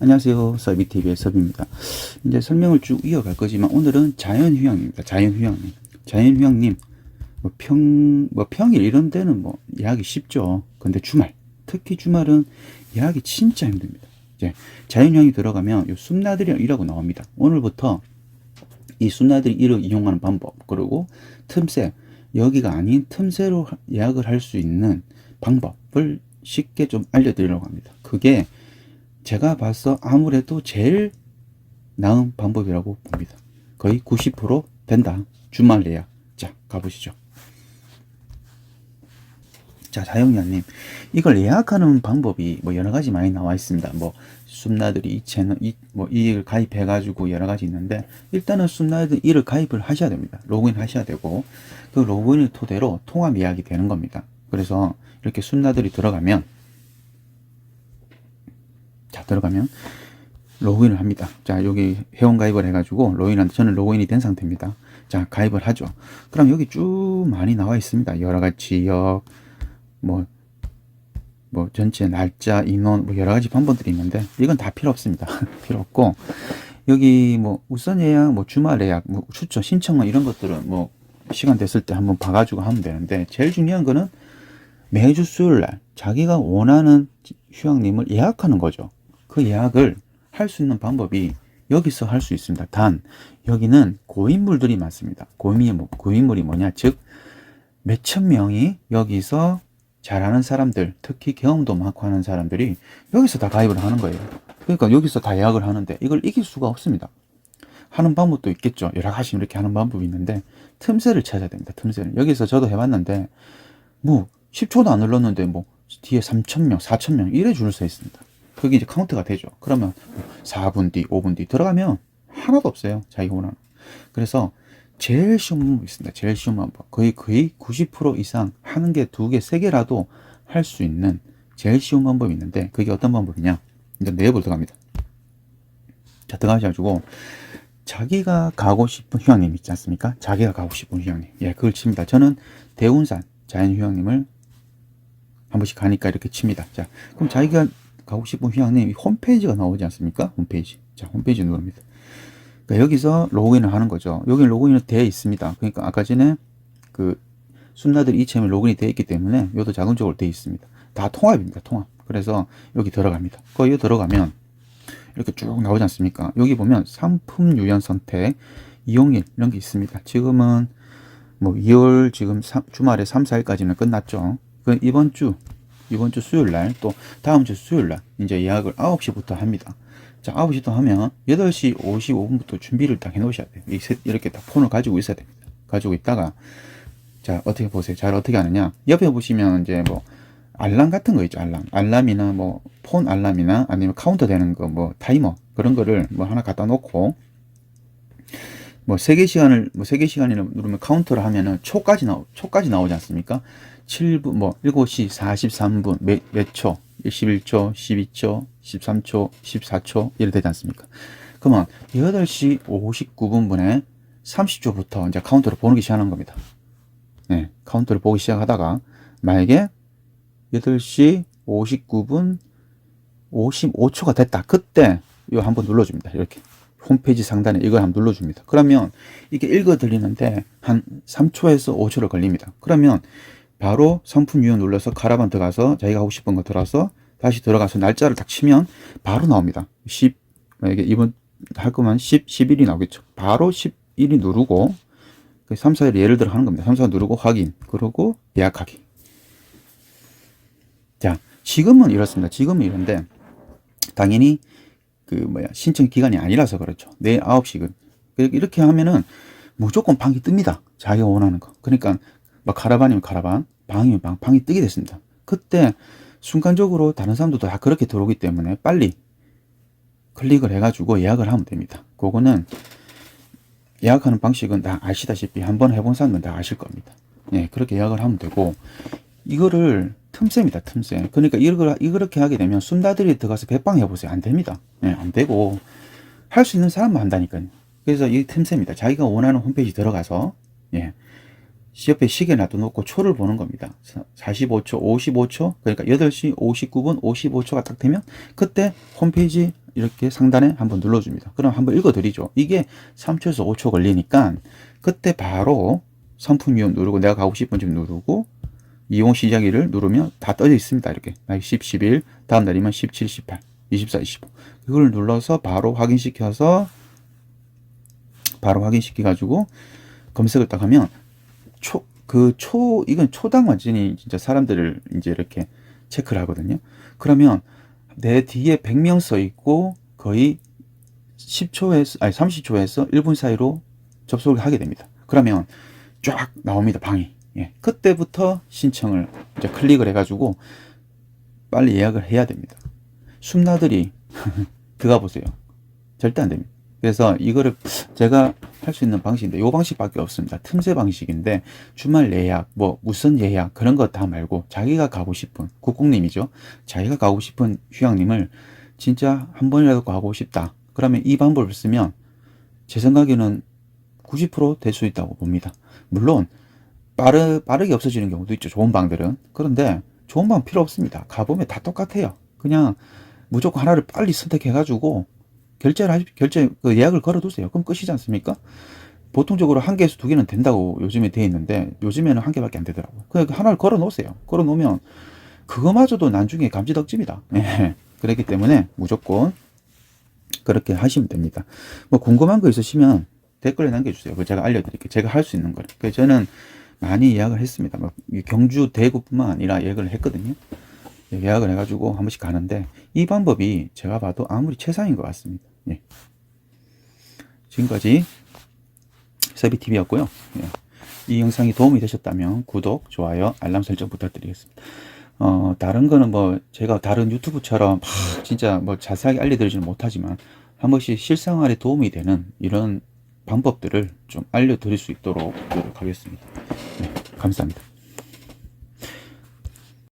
안녕하세요. 서비TV의 서비입니다. 이제 설명을 쭉 이어갈 거지만 오늘은 자연휴양입니다. 자연휴양님. 자연휴양님, 뭐 평, 뭐 평일 이런 데는 뭐 예약이 쉽죠. 근데 주말, 특히 주말은 예약이 진짜 힘듭니다. 이제 자연휴양이 들어가면 요 숨나들이 이라고 나옵니다. 오늘부터 이 숨나들이 이를 이용하는 방법, 그리고 틈새, 여기가 아닌 틈새로 예약을 할 수 있는 방법을 쉽게 좀 알려드리려고 합니다. 그게 제가 봐서 아무래도 제일 나은 방법이라고 봅니다. 거의 90% 된다. 주말 예약. 자, 가보시죠. 자, 자영야님. 이걸 예약하는 방법이 뭐 여러 가지 많이 나와 있습니다. 뭐, 숨나들이 이 채널, 이, 뭐, 이를 가입해가지고 여러 가지 있는데, 일단은 숨나들이 이를 가입을 하셔야 됩니다. 로그인 하셔야 되고, 그 로그인을 토대로 통합 예약이 되는 겁니다. 그래서 이렇게 숨나들이 들어가면, 자, 들어가면 로그인을 합니다. 자, 여기 회원 가입을 해가지고 로그인한 저는 로그인이 된 상태입니다. 자, 가입을 하죠. 그럼 여기 쭉 많이 나와 있습니다. 여러 가지 지역, 뭐, 뭐, 전체 날짜, 인원, 뭐, 여러 가지 방법들이 있는데, 이건 다 필요 없습니다. 필요 없고, 여기 뭐, 우선 예약, 뭐, 주말 예약, 뭐, 추천, 신청만 이런 것들은 뭐, 시간 됐을 때 한번 봐가지고 하면 되는데, 제일 중요한 거는 매주 수요일 날 자기가 원하는 휴양림을 예약하는 거죠. 그 예약을 할 수 있는 방법이 여기서 할 수 있습니다. 단 여기는 고인물들이 많습니다. 고인물이, 뭐- 뭐냐? 즉 몇천 명이 여기서 잘하는 사람들, 특히 경험도 많고 하는 사람들이 여기서 다 가입을 하는 거예요. 그러니까 여기서 다 예약을 하는데 이걸 이길 수가 없습니다. 하는 방법도 있겠죠. 여러 가지 이렇게 하는 방법이 있는데 틈새를 찾아야 됩니다. 틈새를. 여기서 저도 해봤는데 뭐 10초도 안 흘렀는데 뭐 뒤에 3,000명, 4,000명 이래 줄 서 있습니다. 그게 이제 카운트가 되죠. 그러면 4분 뒤, 5분 뒤 들어가면 하나도 없어요. 자기가 원하는. 그래서 제일 쉬운 방법이 있습니다. 제일 쉬운 방법. 거의 거의 90% 이상 하는 게 두 개, 세 개라도 할 수 있는 제일 쉬운 방법이 있는데 그게 어떤 방법이냐? 이제 내역을 들어갑니다. 자, 들어가셔가지고 자기가 가고 싶은 휴양림 있지 않습니까? 자기가 가고 싶은 휴양림. 예, 그걸 칩니다. 저는 대운산 자연휴양림을 한 번씩 가니까 이렇게 칩니다. 자, 그럼 자기가 가고 싶은 휴양림 홈페이지가 나오지 않습니까? 홈페이지. 자, 홈페이지 누릅니다. 그러니까 여기서 로그인을 하는 거죠. 여기 로그인이 되어 있습니다. 그러니까 아까 전에 그 순나들 이체면 로그인이 되어 있기 때문에 이것도 자동적으로 되어 있습니다. 다 통합입니다. 통합. 그래서 여기 들어갑니다. 거기 들어가면 이렇게 쭉 나오지 않습니까? 여기 보면 상품 유연 선택, 이용일 이런 게 있습니다. 지금은 뭐 2월 지금 삼- 주말에 3, 4일까지는 끝났죠. 그 이번 주 이번 주 수요일 날 또 다음 주 수요일 날 이제 예약을 9시부터 합니다. 자, 9시부터 하면 8시 55분부터 준비를 딱 해 놓으셔야 돼요. 이렇게 딱 폰을 가지고 있어야 됩니다. 가지고 있다가 자, 어떻게 보세요. 잘 어떻게 하느냐? 옆에 보시면 이제 뭐 알람 같은 거 있죠. 알람. 알람이나 뭐 폰 알람이나 아니면 카운터 되는 거 뭐 타이머 그런 거를 뭐 하나 갖다 놓고 뭐 세개 시간을 뭐 세개 시간이나 누르면 카운터를 하면은 초까지 나오 초까지 나오지 않습니까? 7분 뭐 7시 43분 몇, 몇 초? 11초, 12초, 13초, 14초 이래 되지 않습니까? 그러면 8시 59분 분에 30초부터 이제 카운터를 보기 시작하는 겁니다. 네, 카운터를 보기 시작하다가 만약에 8시 59분 55초가 됐다. 그때 이거 한번 눌러줍니다. 이렇게 홈페이지 상단에 이걸 한번 눌러줍니다. 그러면 이게 읽어 들리는데 한 3초에서 5초를 걸립니다. 그러면 바로 상품 유형 눌러서 카라반 들어가서 자기가 하고 싶은 거 들어서 다시 들어가서 날짜를 딱 치면 바로 나옵니다. 10 만약에 이번 할 거면 10, 11이 나오겠죠. 바로 11이 누르고 그 3, 4일 예를 들어 하는 겁니다. 3, 4 누르고 확인 그러고 예약하기. 자, 지금은 이렇습니다. 지금은 이런데 당연히 그 뭐야 신청 기간이 아니라서 그렇죠. 내일 9시근 이렇게 하면은 무조건 방이 뜹니다. 자기가 원하는 거. 그러니까 막 카라반이면 카라반, 방이면 방, 방이 뜨게 됐습니다. 그때 순간적으로 다른 사람들도 다 그렇게 들어오기 때문에 빨리 클릭을 해가지고 예약을 하면 됩니다. 그거는 예약하는 방식은 다 아시다시피 한번 해본 사람은 다 아실 겁니다. 예, 그렇게 예약을 하면 되고 이거를 틈새입니다, 틈새. 그러니까 이걸 이렇게 하게 되면 숨다들이 들어가서 백방 해보세요. 안 됩니다. 예, 안 되고 할 수 있는 사람만 한다니까요. 그래서 이 틈새입니다. 자기가 원하는 홈페이지 들어가서 예. 옆에 시계 놔둬놓고 초를 보는 겁니다. 45초, 55초, 그러니까 8시 59분 55초가 딱 되면 그때 홈페이지 이렇게 상단에 한번 눌러줍니다. 그럼 한번 읽어드리죠. 이게 3초에서 5초 걸리니까 그때 바로 상품 이용 누르고 내가 가고 싶은 집 누르고 이용 시작일을 누르면 다 떠져 있습니다. 이렇게 10, 11, 다음 날이면 17, 18, 24, 25 이걸 눌러서 바로 확인시켜서 바로 확인시켜 가지고 검색을 딱 하면 초 그 초 이건 초당 완전히 진짜 사람들을 이제 이렇게 체크를 하거든요. 그러면 내 뒤에 100명 써 있고 거의 10초에서 아니 30초에서 1분 사이로 접속을 하게 됩니다. 그러면 쫙 나옵니다. 방이. 예. 그때부터 신청을 이제 클릭을 해 가지고 빨리 예약을 해야 됩니다. 숨나들이 들어가 보세요. 절대 안 됩니다. 그래서 이거를 제가 할 수 있는 방식인데 요 방식밖에 없습니다. 틈새 방식인데 주말 예약, 뭐 무슨 예약 그런 거 다 말고 자기가 가고 싶은 국국님이죠. 자기가 가고 싶은 휴양림을 진짜 한 번이라도 가고 싶다. 그러면 이 방법을 쓰면 제 생각에는 90%될 수 있다고 봅니다. 물론 빠르, 빠르게 없어지는 경우도 있죠. 좋은 방들은. 그런데 좋은 방 필요 없습니다. 가보면 다 똑같아요. 그냥 무조건 하나를 빨리 선택해가지고 결제를 하시, 결제, 그 예약을 걸어두세요. 그럼 끝이지 않습니까? 보통적으로 한 개에서 두 개는 된다고 요즘에 돼 있는데 요즘에는 한 개밖에 안 되더라고요. 그냥 하나를 걸어 놓으세요. 걸어 놓으면 그거마저도 나중에 감지덕집니다. 예. 그렇기 때문에 무조건 그렇게 하시면 됩니다. 뭐 궁금한 거 있으시면 댓글에 남겨주세요. 그 제가 알려드릴게요. 제가 할 수 있는 거를. 그래서 저는 많이 예약을 했습니다. 뭐 경주, 대구뿐만 아니라 예약을 했거든요. 예약을 해가지고 한 번씩 가는데 이 방법이 제가 봐도 아무리 최상인 것 같습니다. 예. 지금까지 세비TV였고요. 예. 이 영상이 도움이 되셨다면 구독, 좋아요, 알람 설정 부탁드리겠습니다. 어, 다른 거는 뭐 제가 다른 유튜브처럼 막 진짜 뭐 자세하게 알려드리지는 못하지만 한 번씩 실생활에 도움이 되는 이런 방법들을 좀 알려드릴 수 있도록 노력하겠습니다. 네, 감사합니다.